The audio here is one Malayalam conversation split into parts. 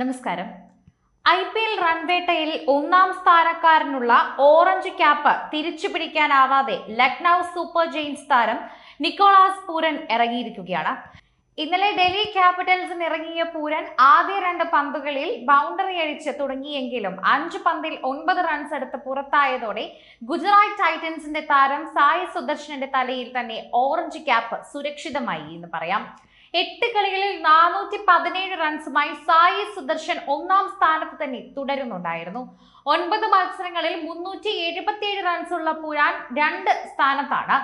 നമസ്കാരം. ഐ പി എൽ റൺവേട്ടയിൽ ഒന്നാം സ്ഥാനക്കാരനുള്ള ഓറഞ്ച് ക്യാപ്പ് തിരിച്ചു പിടിക്കാനാവാതെ ലക്നൗ സൂപ്പർ ജെയിൻസ് താരം നിക്കോളാസ് പൂരൻ ഇറങ്ങിയിരിക്കുകയാണ്. ഇന്നലെ ഡൽഹി ക്യാപിറ്റൽസിന് ഇറങ്ങിയ പൂരൻ ആദ്യ രണ്ട് പന്തുകളിൽ ബൗണ്ടറി അടിച്ച് തുടങ്ങിയെങ്കിലും അഞ്ച് പന്തിൽ ഒൻപത് റൺസ് എടുത്ത് പുറത്തായതോടെ ഗുജറാത്ത് ടൈറ്റൻസിന്റെ താരം സായി സുദർശനന്റെ തലയിൽ തന്നെ ഓറഞ്ച് ക്യാപ്പ് സുരക്ഷിതമായി എന്ന് പറയാം. എട്ട് കളികളിൽ നാനൂറ്റി പതിനേഴ് റൺസുമായി സായി സുദർശൻ ഒന്നാം സ്ഥാനത്ത് തന്നെ തുടരുന്നുണ്ടായിരുന്നു. ഒൻപത് മത്സരങ്ങളിൽ മുന്നൂറ്റി എഴുപത്തിയേഴ് റൺസുള്ള പുരാൻ രണ്ട് സ്ഥാനത്താണ്.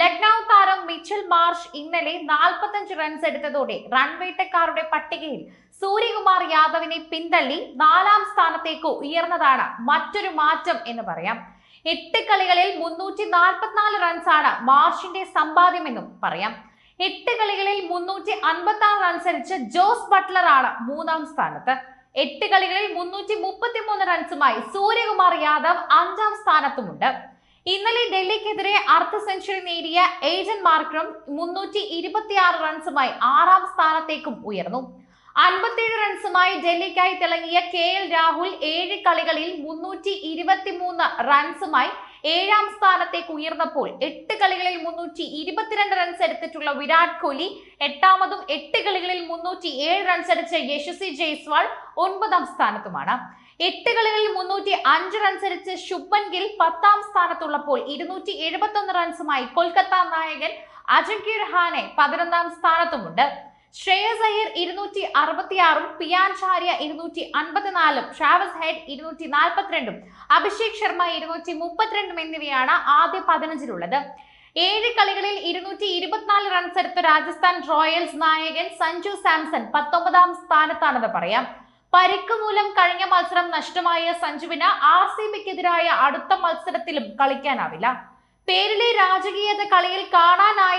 ലക്നൗ താരം മിച്ചൽ മാർഷ് ഇന്നലെ നാൽപ്പത്തഞ്ച് റൺസ് എടുത്തതോടെ റൺവേട്ടക്കാരുടെ പട്ടികയിൽ സൂര്യകുമാർ യാദവിനെ പിന്തള്ളി നാലാം സ്ഥാനത്തേക്ക് ഉയർന്നതാണ് മറ്റൊരു മാറ്റം എന്ന് പറയാം. എട്ട് കളികളിൽ മുന്നൂറ്റി നാൽപ്പത്തിനാല് റൺസാണ് മാർഷിന്റെ സമ്പാദ്യമെന്നും പറയാം. എട്ട് കളികളിൽ മുന്നൂറ്റി അൻപത്തി ആറ് റൺസ് അടിച്ച ജോസ് ബട്ട്ലർ ആണ് മൂന്നാം സ്ഥാനത്ത്. എട്ട് കളികളിൽ മുന്നൂറ്റി മുപ്പത്തി മൂന്ന് റൺസുമായി സൂര്യകുമാർ യാദവ് അഞ്ചാം സ്ഥാനത്തുമുണ്ട്. ഇന്നലെ ഡൽഹിക്കെതിരെ അർദ്ധ സെഞ്ചുറി നേടിയ ഏജൻ മാർക്രം മുന്നൂറ്റി ഇരുപത്തിയാറ് റൺസുമായി ആറാം സ്ഥാനത്തേക്കും ഉയർന്നു. അൻപത്തിയേഴ് റൺസുമായി ഡൽഹിക്കായി തിളങ്ങിയ കെ എൽ രാഹുൽ ഏഴ് കളികളിൽ മുന്നൂറ്റി ഇരുപത്തിമൂന്ന് റൺസുമായി ഏഴാം സ്ഥാനത്തേക്ക് ഉയർന്നപ്പോൾ എട്ട് കളികളിൽ മുന്നൂറ്റി ഇരുപത്തിരണ്ട് റൺസ് എടുത്തിട്ടുള്ള വിരാട് കോഹ്ലി എട്ടാമതും എട്ട് കളികളിൽ മുന്നൂറ്റി ഏഴ് റൺസ് അടിച്ച യശസ്വി ജയ്സ്വാൾ ഒൻപതാം സ്ഥാനത്തുമാണ്. എട്ട് കളികളിൽ മുന്നൂറ്റി അഞ്ച് റൺസ് അടിച്ച് ശുഭൻ ഗിൽ പത്താം സ്ഥാനത്തുള്ളപ്പോൾ ഇരുന്നൂറ്റി എഴുപത്തി ഒന്ന് റൺസുമായി കൊൽക്കത്ത നായകൻ അജങ്കീർ ഹാനെ പതിനൊന്നാം സ്ഥാനത്തുമുണ്ട്. ശ്രേയസ് അയ്യർ ഇരുന്നൂറ്റി അറുപത്തിയാറും പിയാൻചാര്യ ഇരുന്നൂറ്റി അൻപത്തിനാലും ഷാവസ് ഹെഡ് ഇരുന്നൂറ്റി നാൽപ്പത്തിരണ്ടും അഭിഷേക് ശർമ്മ ഇരുന്നൂറ്റി മുപ്പത്തിരണ്ടും എന്നിവയാണ് ആദ്യ പതിനഞ്ചിലുള്ളത്. ഏഴ് കളികളിൽ ഇരുന്നൂറ്റി ഇരുപത്തിനാല് റൺസ് എടുത്ത രാജസ്ഥാൻ റോയൽസ് നായകൻ സഞ്ജു സാംസൺ പത്തൊമ്പതാം സ്ഥാനത്താണെന്ന് പറയാം. പരിക്ക് മൂലം കഴിഞ്ഞ മത്സരം നഷ്ടമായ സഞ്ജുവിന് ആർ സി ബിക്കെതിരായ അടുത്ത മത്സരത്തിലും കളിക്കാനാവില്ല. പേരിലെ രാജകീയത കളിയിൽ കാണാനായി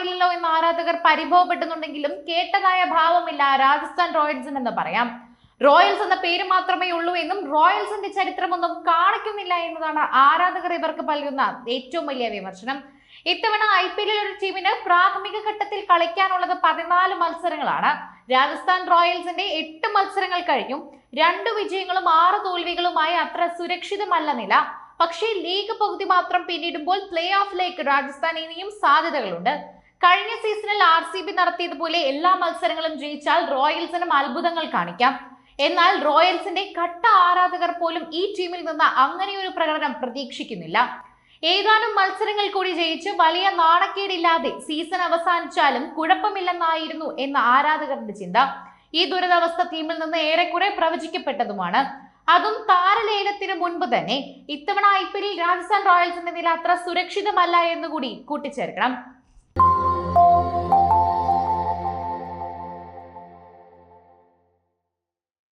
ആരാധകർ പരിഭവപ്പെടുന്നുണ്ടെങ്കിലും കേട്ടതായ ഭാവമില്ല രാജസ്ഥാൻ റോയൽസിന് എന്ന് പറയാം. റോയൽസ് എന്ന പേര് മാത്രമേ ഉള്ളൂ എന്നും റോയൽസിന്റെ ചരിത്രമൊന്നും കാണിക്കുന്നില്ല എന്നതാണ് ആരാധകർ ഇവർക്ക് നൽകുന്ന ഏറ്റവും വലിയ വിമർശനം. ഇത്തവണ ഐ പി എല്ലിൽ ഒരു ടീമിന് പ്രാഥമിക ഘട്ടത്തിൽ കളിക്കാനുള്ളത് പതിനാല് മത്സരങ്ങളാണ്. രാജസ്ഥാൻ റോയൽസിന്റെ എട്ട് മത്സരങ്ങൾ കഴിഞ്ഞു രണ്ട് വിജയങ്ങളും ആറ് തോൽവികളുമായി അത്ര സുരക്ഷിതമല്ല നില. പക്ഷേ ലീഗ് പകുതി മാത്രം പിന്നിടുമ്പോൾ പ്ലേ ഓഫിലേക്ക് രാജസ്ഥാൻ ഇനിയും സാധ്യതകളുണ്ട്. കഴിഞ്ഞ സീസണിൽ ആർ സി ബി നടത്തിയതുപോലെ എല്ലാ മത്സരങ്ങളും ജയിച്ചാൽ റോയൽസിനും അത്ഭുതങ്ങൾ കാണിക്കാം. എന്നാൽ റോയൽസിന്റെ കട്ട ആരാധകർ പോലും ഈ ടീമിൽ നിന്ന് അങ്ങനെയൊരു പ്രകടനം പ്രതീക്ഷിക്കുന്നില്ല. ഏതാനും മത്സരങ്ങൾ കൂടി ജയിച്ച് വലിയ നാണക്കേടില്ലാതെ സീസൺ അവസാനിച്ചാലും കുഴപ്പമില്ലെന്നായിരുന്നു എന്ന ആരാധകരുടെ ചിന്ത. ഈ ദുരിതാവസ്ഥ ടീമിൽ നിന്ന് ഏറെക്കുറെ പ്രവചിക്കപ്പെട്ടതുമാണ്. അതും താരലേലത്തിന് മുൻപ് തന്നെ. ഇത്തവണ ഐ പി എല്ലിൽ രാജസ്ഥാൻ റോയൽസിന്റെ നില അത്ര സുരക്ഷിതമല്ല എന്നുകൂടി കൂട്ടിച്ചേർക്കണം.